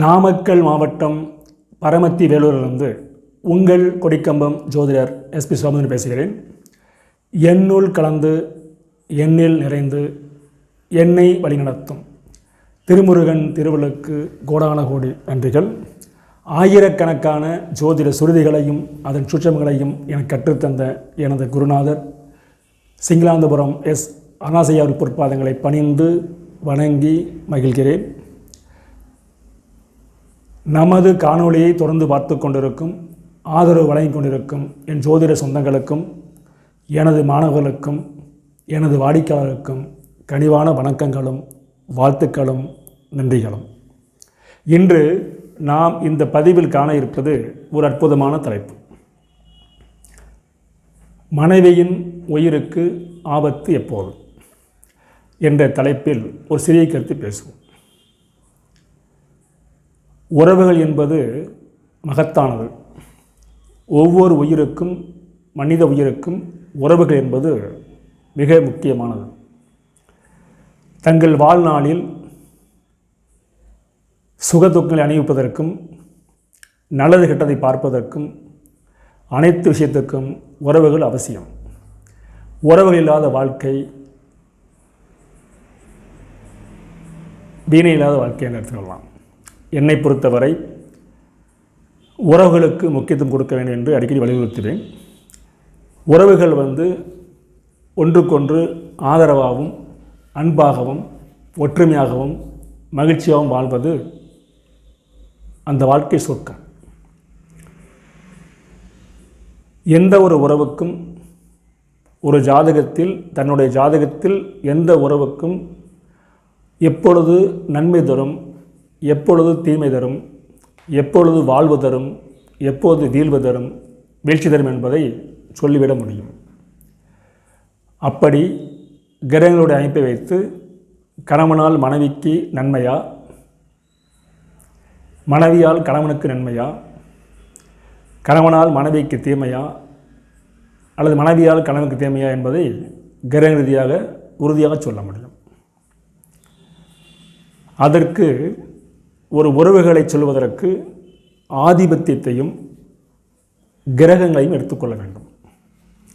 நாமக்கல் மாவட்டம் பரமத்தி வேலூரிலிருந்து உங்கள் கொடிக்கம்பம் ஜோதிடர் எஸ்பி சோமன் பேசுகிறேன். என்னுள் கலந்து எண்ணில் நிறைந்து என்னை வழிநடத்தும். திருமுருகன் திருவள்ளுக்கு கோடான கோடி நன்றிகள். ஆயிரக்கணக்கான ஜோதிட சுருதிகளையும் அதன் சுற்றங்களையும் எனக்கு கற்றுத்தந்த எனது குருநாதர் சிங்களாந்தபுரம் எஸ் அனாசையார் பொற்பாதங்களை பணிந்து வணங்கி மகிழ்கிறேன். நமது காணொளியை தொடர்ந்து பார்த்து கொண்டிருக்கும் ஆதரவு வழங்கிக் கொண்டிருக்கும் என் ஜோதிட சொந்தங்களுக்கும் எனது மாணவர்களுக்கும் எனது வாடிக்கையாளருக்கும் கனிவான வணக்கங்களும் வாழ்த்துக்களும் நன்றிகளும். இன்று நாம் இந்த பதிவில் காண இருப்பது ஒரு அற்புதமான தலைப்பு. மனைவியின் உயிருக்கு ஆபத்து எப்போது? என்ற தலைப்பில் ஒரு சிறிய கருத்து பேசுவோம். உறவுகள் என்பது மகத்தானது. ஒவ்வொரு உயிருக்கும் மனித உயிருக்கும் உறவுகள் என்பது மிக முக்கியமானது. தங்கள் வாழ்நாளில் சுகதுக்கங்களை அணிவிப்பதற்கும் நல்லது கெட்டதை பார்ப்பதற்கும் அனைத்து விஷயத்துக்கும் உறவுகள் அவசியம். உறவுகள் இல்லாத வாழ்க்கை வீணை இல்லாத வாழ்க்கை என்று எடுத்துக்கொள்ளலாம் என்னை பொறுத்தவரை உறவுகளுக்கு முக்கியத்துவம் கொடுக்க வேண்டும் என்று அடிக்கடி வலியுறுத்துவேன். உறவுகள் வந்து ஒன்றுக்கொன்று ஆதரவாகவும் அன்பாகவும் ஒற்றுமையாகவும் மகிழ்ச்சியாகவும் வாழ்வது அந்த வாழ்க்கை சொர்க்கம் எந்த ஒரு உறவுக்கும் ஒரு ஜாதகத்தில் தன்னுடைய ஜாதகத்தில் எந்த உறவுக்கும் எப்பொழுது நன்மை தரும் எப்பொழுது தீமை தரும் எப்பொழுது வாழ்வு தரும் எப்போது வீழ்வு தரும் வீழ்ச்சி தரும் என்பதை சொல்லிவிட முடியும். அப்படி கிரகங்களுடைய அமைப்பை வைத்து கணவனால் மனைவிக்கு நன்மையா? மனைவியால் கணவனுக்கு நன்மையா? கணவனால் மனைவிக்கு தீமையா? அல்லது மனைவியால் கணவனுக்கு தீமையா என்பதை கிரக ரீதியாக உறுதியாக சொல்ல முடியும். அதற்கு ஒரு உறவுகளை சொல்வதற்கு ஆதிபத்தியத்தையும் கிரகங்களையும் எடுத்துக்கொள்ள வேண்டும்.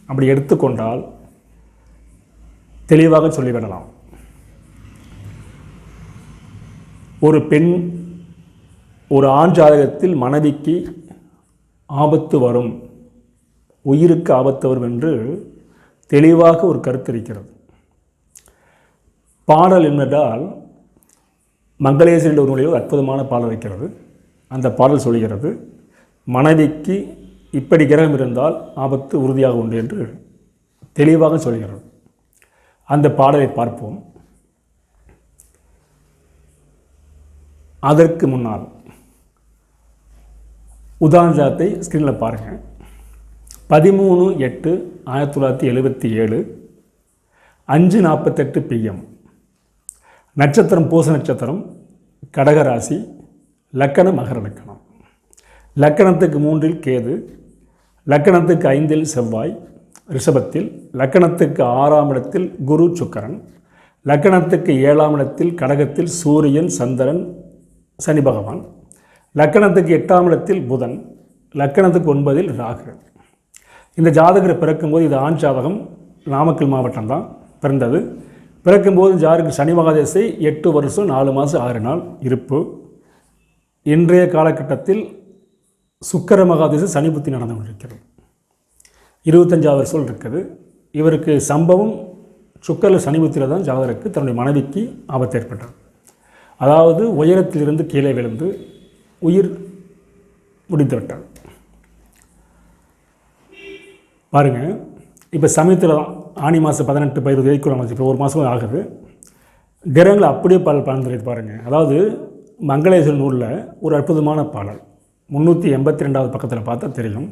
அப்படி எடுத்துக்கொண்டால் தெளிவாக சொல்லிவிடலாம். ஒரு பெண் ஒரு ஆண் ஜாதகத்தில் மனைவிக்கு ஆபத்து வரும் உயிருக்கு ஆபத்து வரும் என்று தெளிவாக ஒரு கருத்து இருக்கிறது. பாடல் என்னென்றால் மங்களேஸ்வரி ஒரு நூலில் ஒரு அற்புதமான பாடல் இருக்கிறது அந்த பாடல் சொல்கிறது மனைவிக்கு இப்படி கிரகம் இருந்தால் ஆபத்து உறுதியாக உண்டு என்று தெளிவாக சொல்கிறது. அந்த பாடலை பார்ப்போம். அதற்கு முன்னால் உதாரணத்தை ஸ்க்ரீனில் பாருங்கள் பதிமூணு எட்டு ஆயிரத்தி தொள்ளாயிரத்தி எழுபத்தி ஏழு அஞ்சு நாற்பத்தெட்டு பிஎம் நட்சத்திரம் பூச நட்சத்திரம் கடகராசி லக்கணம் மகர லக்கணம். லக்கணத்துக்கு மூன்றில் கேது லக்கணத்துக்கு ஐந்தில் செவ்வாய் ரிஷபத்தில் லக்கணத்துக்கு ஆறாம் இடத்தில் குரு சுக்கரன் லக்கணத்துக்கு ஏழாம் இடத்தில் கடகத்தில் சூரியன் சந்திரன் சனி பகவான் லக்கணத்துக்கு எட்டாம் இடத்தில் புதன் லக்கணத்துக்கு ஒன்பதில் ராகு இந்த ஜாதகர் பிறக்கும்போது இது ஆண் ஜாதகம் நாமக்கல் மாவட்டம் தான் பிறந்தது. பிறக்கும்போது ஜாருக்கு சனி மகாதேசை எட்டு வருஷம் நாலு மாதம் ஆறு நாள் இருப்பு. இன்றைய காலகட்டத்தில் சுக்கர மகாதேச சனி புத்தி நடந்து கொண்டிருக்கிறது. இருபத்தஞ்சாவது வருஷம் இருக்குது. இவருக்கு சம்பவம் சுக்கர சனி புத்தியில் தான் ஜாதகருக்கு தன்னுடைய மனைவிக்கு ஆபத்து ஏற்பட்டது. அதாவது உயரத்திலிருந்து கீழே விழுந்து உயிர் முடிந்துவிட்டார் பாருங்கள் இப்போ சமயத்தில் தான் ஆணி மாதம் பதினெட்டு பயிர் தேய்க்குள்ள மாதம் இப்போ ஒரு மாதம் ஆகுது. கிரகங்களை அப்படியே பாடல் பலந்துரைத்து பாருங்கள் அதாவது மங்களேஸ்வரன் நூலில் ஒரு அற்புதமான பாடல். முந்நூற்றி எண்பத்தி ரெண்டாவது பக்கத்தில் பார்த்தா தெரியும்.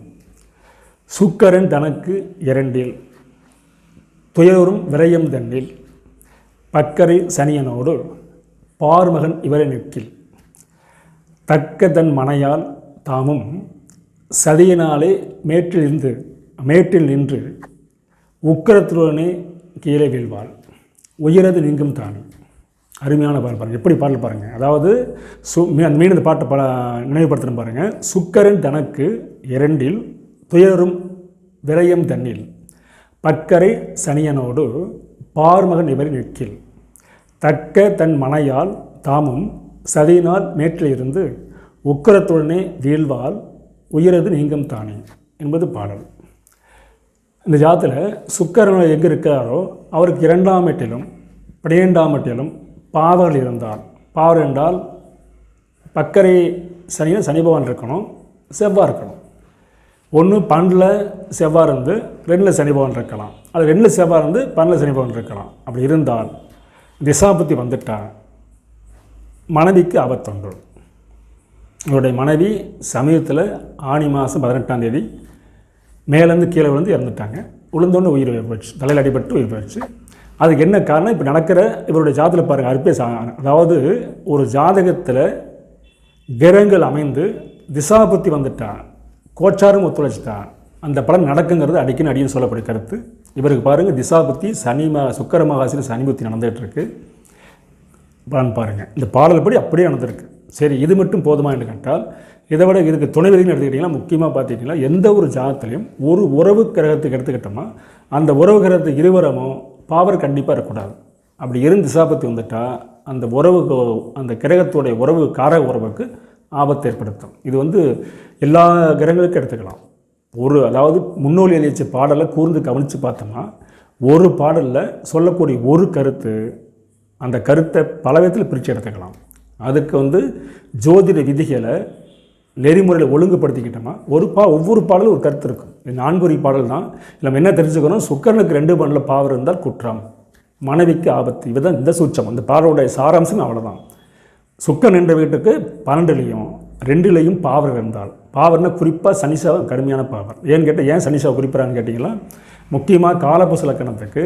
சுக்கரன் தனக்கு இரண்டில் துயரும் விரயம் தன்னில் பக்கரை சனியனோடு பார்மகன் இவரை நிற்கில். தக்க தன் மனையால் தாமும் சதியினாலே மேற்றிலிருந்து மேட்டில் நின்று உக்கரத்துடனே கீழே வீழ்வாள். உயரது நீங்கும் தானே. அருமையான பாடல் பாருங்கள் எப்படி பாடல் பாருங்கள் அதாவது சு மீ- மீண்டும் இந்த பாட்டை பா நினைவுபடுத்தணும் பாருங்கள் சுக்கரன் தனக்கு இரண்டில் துயரும் விரயம் தன்னில் பக்கரை சனியனோடு பார்மகன் இவரை நிற்கில் தக்க தன் மனையால் தாமும் சதியினால் மேற்றிலிருந்து உக்கரத்துடனே வீழ்வால் உயரது நீங்கும் தானே. என்பது பாடல். இந்த ஜாத்தில் சுக்கரன் எங்கே இருக்கிறாரோ அவருக்கு இரண்டாம் எட்டிலும் பனிரெண்டாம் எட்டிலும் பாவர்கள் இருந்தால் பாவர் என்றால் பக்கரை சனியில் சனி பகவான் இருக்கணும் செவ்வாய் இருக்கணும். ஒன்று பன்னில் செவ்வாய் இருந்து ரெண்டில் சனி பகவான் இருக்கலாம். அது ரெண்டில் செவ்வாய் இருந்து பன்னில் சனி பகவான் இருக்கலாம். அப்படி இருந்தால் திசாபுத்தி வந்துட்டா மனைவிக்கு ஆபத்துண்டு. அவருடைய மனைவி சமீபத்தில் ஆனி மாதம் பதினெட்டாம் தேதி மேலேருந்து கீழே விழுந்து இறந்துட்டாங்க. விழுந்தோன்னு உயிர் போயிடுச்சு. தலையில் அடிபட்டு உயிர் போயிடுச்சு. அதுக்கு என்ன காரணம்? இப்போ நடக்கிற இவருடைய ஜாதகத்தில் பாருங்கள் அற்பே அதாவது ஒரு ஜாதகத்தில் கிரகங்கள் அமைந்து திசாபுத்தி வந்துட்டான். கோச்சாரம் ஒத்துழைச்சிட்டா அந்த படம் நடக்குங்கிறது அடிக்கடி அடின்னு சொல்லக்கூடிய கருத்து. இவருக்கு பாருங்கள் திசாபுத்தி சனி மா சுக்கர மகாசியில் சனிபுத்தி நடந்துகிட்ருக்கு நடந்துகிட்டு பலன் பாருங்கள் இந்த பாடல் படி அப்படியே நடந்திருக்கு. சரி இது மட்டும் போதுமா என்று கேட்டால் இதை விட இதுக்கு துணை விதின்னு எடுத்துக்கிட்டிங்கன்னா முக்கியமாக பார்த்துக்கிட்டிங்கன்னா எந்த ஒரு ஜாதத்துலையும் ஒரு உறவு கிரகத்துக்கு எடுத்துக்கிட்டோம்னா அந்த உறவு கிரகத்துக்கு இருவரமும் பாவர் கண்டிப்பாக இருக்கக்கூடாது. அப்படி இருந்து திசாபத்தி வந்துட்டால் அந்த உறவுக்கு அந்த கிரகத்துடைய உறவு காரக உறவுக்கு ஆபத்தை ஏற்படுத்தும். இது வந்து எல்லா கிரகங்களுக்கும் எடுத்துக்கலாம். ஒரு அதாவது முன்னோலி எழுதிய பாடலை கூர்ந்து கவனித்து பார்த்தோம்னா ஒரு பாடலில் சொல்லக்கூடிய ஒரு கருத்து அந்த கருத்தை பல விதத்தில் பிரித்து எடுத்துக்கலாம். அதுக்கு வந்து ஜோதிட விதிகளை நெறிமுறையில் ஒழுங்குபடுத்திக்கிட்டோமா? ஒரு பா ஒவ்வொரு பாடலும் ஒரு கருத்து இருக்கும். இது நான்குறி பாடல் தான். நம்ம என்ன தெரிஞ்சுக்கணும்? சுக்கரனுக்கு ரெண்டு பண்ணில் பாவர் இருந்தால் குற்றம். மனைவிக்கு ஆபத்து. இதுதான் இந்த சூச்சம் அந்த பாடலுடைய சாராம்சம் அவ்வளோதான் சுக்கன் என்ற வீட்டுக்கு பன்னெண்டுலேயும் ரெண்டுலேயும் பாவர் இருந்தால். பாவர்னா குறிப்பாக சனிசாவை கடுமையான பாவர். ஏன்னு கேட்டால் ஏன் சனிசாவை குறிப்பிட்றான்னு கேட்டிங்கன்னா முக்கியமாக காலபுச லக்கணத்துக்கு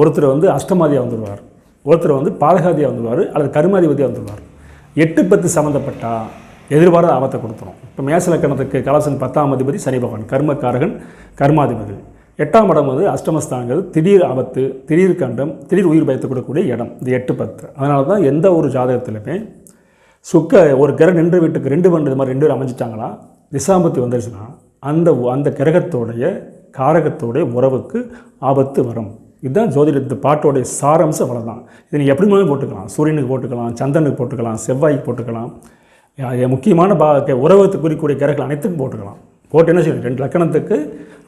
ஒருத்தர் வந்து அஷ்டமாதியாக வந்துடுவார் ஒருத்தர் வந்து பாலகாதியாக வந்துடுவார் அல்லது கருமாதிபதியாக வந்துடுவார் எட்டு பத்து சம்மந்தப்பட்டா எதிர்பாராத ஆபத்தை கொடுத்துரும். இப்போ மேச லக்கணத்துக்கு கலசன் பத்தாம் அதிபதி சனி பகவான் கர்மக்காரகன் கர்மாதிபதி. எட்டாம் இடம் வந்து அஷ்டமஸ்தானங்கிறது திடீர் ஆபத்து திடீர் கண்டம் திடீர் உயிர் பயத்தை கொடுக்கக்கூடிய இடம் இந்த எட்டு பத்து. அதனால தான் எந்த ஒரு ஜாதகத்திலுமே சுக்க ஒரு கிரகம் நின்று வீட்டுக்கு ரெண்டு பண்டு இது மாதிரி ரெண்டு பேர் அமைஞ்சிட்டாங்களா? திசாம்பத்தி வந்துருச்சுன்னா அந்த அந்த கிரகத்தோடைய காரகத்தோடைய உறவுக்கு ஆபத்து வரும். இதுதான் ஜோதிட பாட்டோடைய சாரம்சம் அவ்வளோதான் இதை நீ எப்படி வேணாலும் போட்டுக்கலாம். சூரியனுக்கு போட்டுக்கலாம் சந்திரனுக்கு போட்டுக்கலாம் செவ்வாய்க்கு போட்டுக்கலாம். முக்கியமான பா உறவத்தை குறிக்கூடிய கிரகங்கள் அனைத்துக்கும் போட்டுக்கலாம். போட்டு என்ன செய்யணும்? ரெண்டு லக்கணத்துக்கு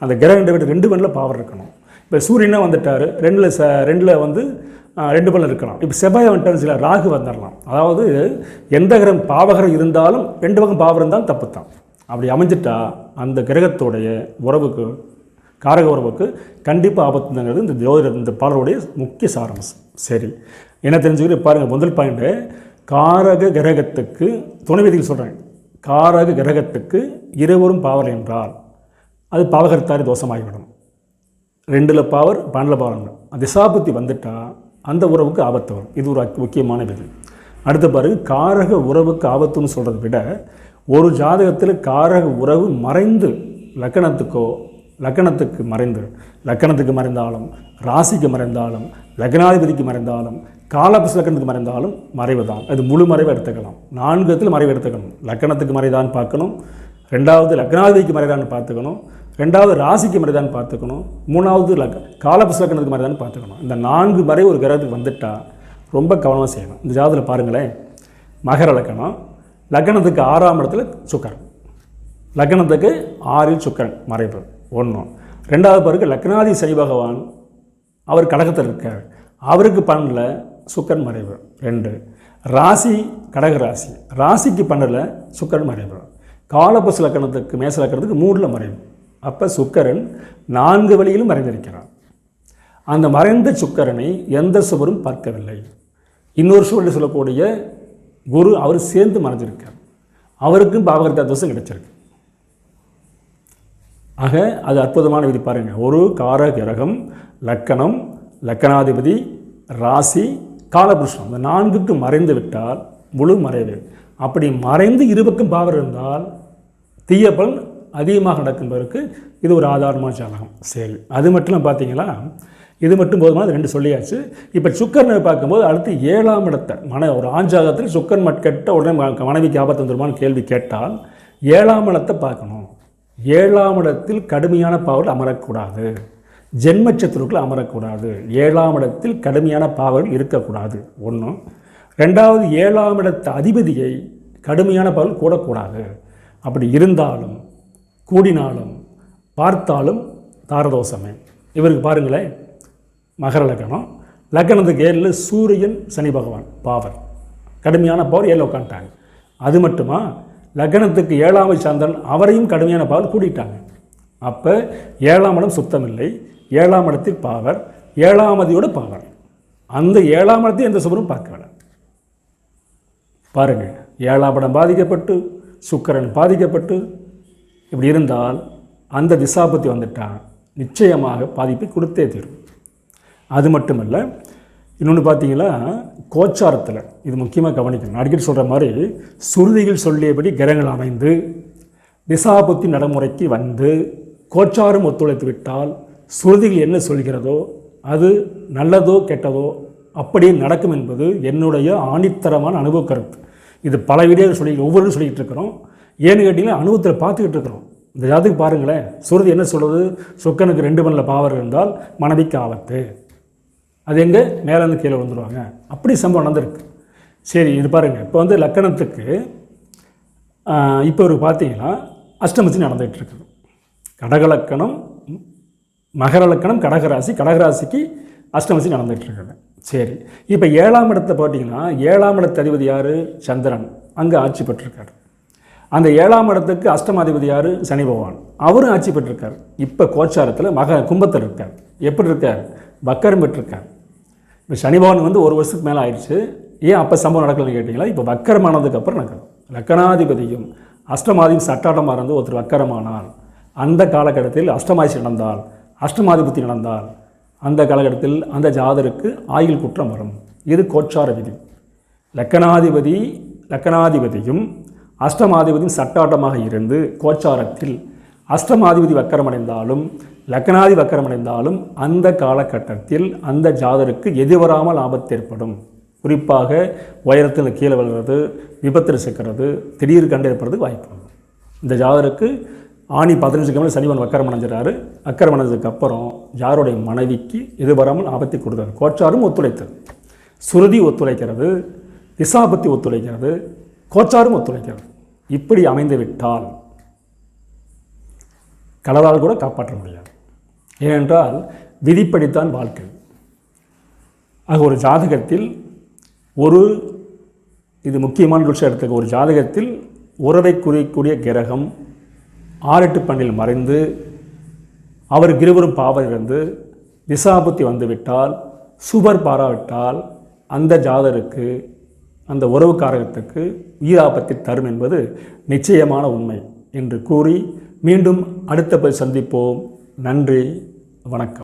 அந்த கிரகண்ட விட ரெண்டு பண்ணில் பவர் இருக்கணும். இப்போ சூரியனாக வந்துட்டார் ரெண்டில் ச ரெண்டில் வந்து ரெண்டு பலன் இருக்கலாம் இப்போ செவ்வாய் வந்துட்டாலும் சில ராகு வந்துடலாம். அதாவது எந்த கிரகம் பாவகரம் இருந்தாலும் ரெண்டு பக்கம் பாவம் இருந்தாலும் தப்பு தான் அப்படி அமைஞ்சிட்டா அந்த கிரகத்தோடைய உறவுக்கு காரக உறவுக்கு கண்டிப்பாக ஆபத்துங்கிறது இந்த ஜோதிட இந்த பாடலுடைய முக்கிய சாரம்சம். சரி. என்ன தெரிஞ்சுக்கிட்டு பாருங்கள் முதல் பாயிண்ட்டு காரக கிரகத்துக்கு துணை விதிகள் சொல்கிறேன் காரக கிரகத்துக்கு இருவரும் பாவர் என்றால் அது பாவகர்த்தாரி தோஷமாகிவிடும். ரெண்டில் பாவர் பன்னெண்டில் பவர் திசாபுத்தி வந்துட்டால் அந்த உறவுக்கு ஆபத்து வரும். இது ஒரு அக்- முக்கியமான விதி. அடுத்து பாருங்க காரக உறவுக்கு ஆபத்துன்னு சொல்கிறத விட ஒரு ஜாதகத்தில் காரக உறவு மறைந்து லக்கணத்துக்கோ லக்கணத்துக்கு மறைந்து லக்கணத்துக்கு மறைந்தாலும் ராசிக்கு மறைந்தாலும் லக்னாதிபதிக்கு மறைந்தாலும் காலபஸ் லக்கணத்துக்கு மறைந்தாலும் மறைவு தான். அது முழு மறைவை எடுத்துக்கலாம். நான்கு விதத்தில் மறைவு எடுத்துக்கணும். லக்கணத்துக்கு மறைதான் பார்க்கணும். ரெண்டாவது லக்னாதிபதிக்கு மறைதான்னு பார்த்துக்கணும். ரெண்டாவது ராசிக்கு மறைதான்னு பார்த்துக்கணும். மூணாவது லக் காலபஸ் லக்கணத்துக்கு மறைதான்னு பார்த்துக்கணும். இந்த நான்கு மறை ஒரு கிரகத்துக்கு வந்துட்டால் ரொம்ப கவனமாக செய்யணும். இந்த ஜாதத்தில் பாருங்களேன். மகர லக்கணம். லக்கணத்துக்கு ஆறாம் இடத்துல சுக்கரன். லக்னத்துக்கு ஆறில் சுக்கரன் மறைவு. ஒன்றும் ரெண்டாவது பாருங்க லக்னாதி சனி பகவான் அவர் கடகத்தில் இருக்கார். அவருக்கு பண்ணல சுக்கன் மறைவு. ரெண்டு. ராசி கடக ராசி. ராசிக்கு பன்னெண்டில் சுக்கரன் மறைவு. காலபசு லக்கணத்துக்கு மேச லக்கணத்துக்கு மூடில் மறைவு. அப்போ சுக்கரன் நான்கு வழியிலும் மறைந்திருக்கிறான். அந்த மறைந்த சுக்கரனை எந்த சுவரும் பார்க்கவில்லை. இன்னொரு சூழலில் சொல்லக்கூடிய குரு அவர் சேர்ந்து மறைஞ்சிருக்கார். அவருக்கும் பாவகர்த்தா தோஷம் கிடைச்சிருக்கு. ஆக அது அற்புதமான விதி பாருங்க. ஒரு கார கிரகம் லக்கணம் லக்கணாதிபதி ராசி காலபுருஷம். இந்த நான்குக்கு மறைந்து விட்டால் முழு மறைவு. அப்படி மறைந்து இருபக்கம் பாவர் இருந்தால் தீய பலன் அதிகமாக நடக்கும்பதற்கு இது ஒரு ஆதாரமான ஜாதகம். சரி அது மட்டும் பார்த்தீங்களா? இது மட்டும் போதுமான ரெண்டு சொல்லியாச்சு. இப்போ சுக்கரனை பார்க்கும்போது அடுத்து ஏழாம் இடத்தை மன ஒரு ஆஞ்சாகத்தில் சுக்கரன் மட்கட்ட உடனே மனைவிக்கு ஆபத்து வந்துருமான்னு கேள்வி கேட்டால் ஏழாம் இடத்தை பார்க்கணும். ஏழாம் இடத்தில் கடுமையான பாவல் அமரக்கூடாது. ஜென்மச்சத்துருக்கள் அமரக்கூடாது. ஏழாம் இடத்தில் கடுமையான பாவல் இருக்கக்கூடாது. ஒன்றும் ரெண்டாவது ஏழாம் இடத்து அதிபதியை கடுமையான பாவல் கூடக்கூடாது. அப்படி இருந்தாலும் கூடினாலும் பார்த்தாலும் தாரதோஷமே. இவருக்கு பாருங்களேன் மகர லக்கணம். லக்கணத்துக்கு ஏழில் சூரியன் சனி பகவான் பாவர். கடுமையான பவர் ஏழில் உட்காந்துட்டாங்க அது மட்டுமா? லக்னத்துக்கு ஏழாவது சந்திரன் அவரையும் கடுமையான பாவல் கூட்டிட்டாங்க. அப்போ ஏழாம் இடம் சுத்தமில்லை. ஏழாம் இடத்தில் பாவர் ஏழாமதியோட பாவர். அந்த ஏழாம் இடத்தை எந்த சுபரும் பார்க்க பாருங்கள் ஏழாம் இடம் பாதிக்கப்பட்டு சுக்கரன் பாதிக்கப்பட்டு இப்படி இருந்தால் அந்த திசாபத்தி வந்துட்டான் நிச்சயமாக பாதிப்பை கொடுத்தே தீரும். அது மட்டுமல்ல இன்னொன்று பார்த்தீங்கன்னா கோச்சாரத்தில் இது முக்கியமாக கவனிக்கணும். அடிக்கடி சொல்கிற மாதிரி சுருதிகள் சொல்லியபடி கிரகங்கள் அமைந்து திசாபுத்தி நடைமுறைக்கு வந்து கோச்சாரம் ஒத்துழைத்து விட்டால் சுருதிகள் என்ன சொல்கிறதோ அது நல்லதோ கெட்டதோ அப்படியே நடக்கும் என்பது என்னுடைய ஆணித்தரமான அனுபவ கருத்து. இது பல வீடியோ சொல்லி ஒவ்வொரு சொல்லிக்கிட்டு இருக்கிறோம். ஏன்னு கேட்டிங்கன்னா அனுபவத்தில் பார்த்துக்கிட்டு இருக்கிறோம். இந்த ஜாதகம் பாருங்களேன் சுருதி என்ன சொல்வது சொக்கனுக்கு ரெண்டு மணில் பாவர் இருந்தால் மனைவிக்கு ஆபத்து. அது எங்கே? மேலேருந்து கீழே விழுந்துருவாங்க. அப்படி சம்பவம் நடந்திருக்கு. சரி இது பாருங்கள் இப்போ வந்து லக்கணத்துக்கு இப்போ ஒரு பார்த்தீங்கன்னா அஷ்டமத்தி நடந்துகிட்ருக்குது. கடகலக்கணம் மகர லக்கணம் கடகராசி கடகராசிக்கு அஷ்டமசி நடந்துகிட்ருக்குது. சரி இப்போ ஏழாம் இடத்தை பார்த்தீங்கன்னா ஏழாம் இடத்து அதிபதி யார்? சந்திரன். அங்கே ஆட்சி பெற்றிருக்காரு. அந்த ஏழாம் இடத்துக்கு அஷ்டமாதிபதி யார்? சனி பகவான். அவரும் ஆட்சி பெற்றிருக்கார். இப்போ கோச்சாரத்தில் மக கும்பத்தில் இருக்கார். எப்படி இருக்கார்? வக்கரம் பெற்றிருக்கார். இப்போ சனி பகவான் வந்து ஒரு வருஷத்துக்கு மேலே ஆயிடுச்சு. ஏன் அப்போ சம்பவம் நடக்கலன்னு கேட்டிங்களா? இப்போ வக்கரமானதுக்கு அப்புறம் நடக்குது லக்கணாதிபதியும் அஷ்டமாதியும் சட்டாட்டமாக இருந்து ஒருத்தர் வக்கரமானால் அந்த காலகட்டத்தில் அஷ்டமாசி நடந்தால் அஷ்டமாதிபதி நடந்தால் அந்த காலகட்டத்தில் அந்த ஜாதருக்கு ஆயுள் குற்றம் வரும். இது கோச்சார விதி. லக்கணாதிபதி லக்கணாதிபதியும் அஷ்டமாதிபதியும் சட்டாட்டமாக இருந்து கோச்சாரத்தில் அஷ்டமாதிபதி வக்கரமடைந்தாலும் லக்கணாதி வக்கரமடைந்தாலும் அந்த காலகட்டத்தில் அந்த ஜாதருக்கு எதிர்வராமல் ஆபத்து ஏற்படும். குறிப்பாக உயரத்தில் கீழே விழுறது விபத்தில் சிக்கிறது திடீர் கண்டு வாய்ப்பு உண்டு. இந்த ஜாதருக்கு ஆணி பதினஞ்சுக்கு மேலே சனிவன் வக்கரம் அடைஞ்சிறாரு அக்கரம் அடைஞ்சதுக்கு அப்புறம் யாருடைய மனைவிக்கு எதிர்வராமல் ஆபத்தை கொடுத்தாரு கோச்சாரும் ஒத்துழைத்தது. சுருதி ஒத்துழைக்கிறது. திசாபத்தி ஒத்துழைக்கிறது. கோச்சாரும் ஒத்துழைக்கிறது. இப்படி அமைந்து விட்டால் கடலால் கூட காப்பாற்ற முடியாது. ஏனென்றால் விதிப்படித்தான் வாழ்க்கை. ஆக ஒரு ஜாதகத்தில் ஒரு இது முக்கியமான விஷயம் எடுத்துக்க ஒரு ஜாதகத்தில் உறவை குறிக்கக்கூடிய கிரகம் ஆறெட்டு பண்ணில் மறைந்து அவர் இருவரும் பாவம் இருந்து திசாபுத்தி வந்துவிட்டால் சுபர் பாராவிட்டால் அந்த ஜாதருக்கு அந்த உறவுக்காரகத்துக்கு உயிராபத்தை தரும் என்பது நிச்சயமான உண்மை என்று கூறி மீண்டும் அடுத்த போய் சந்திப்போம். நன்றி வணக்கம்.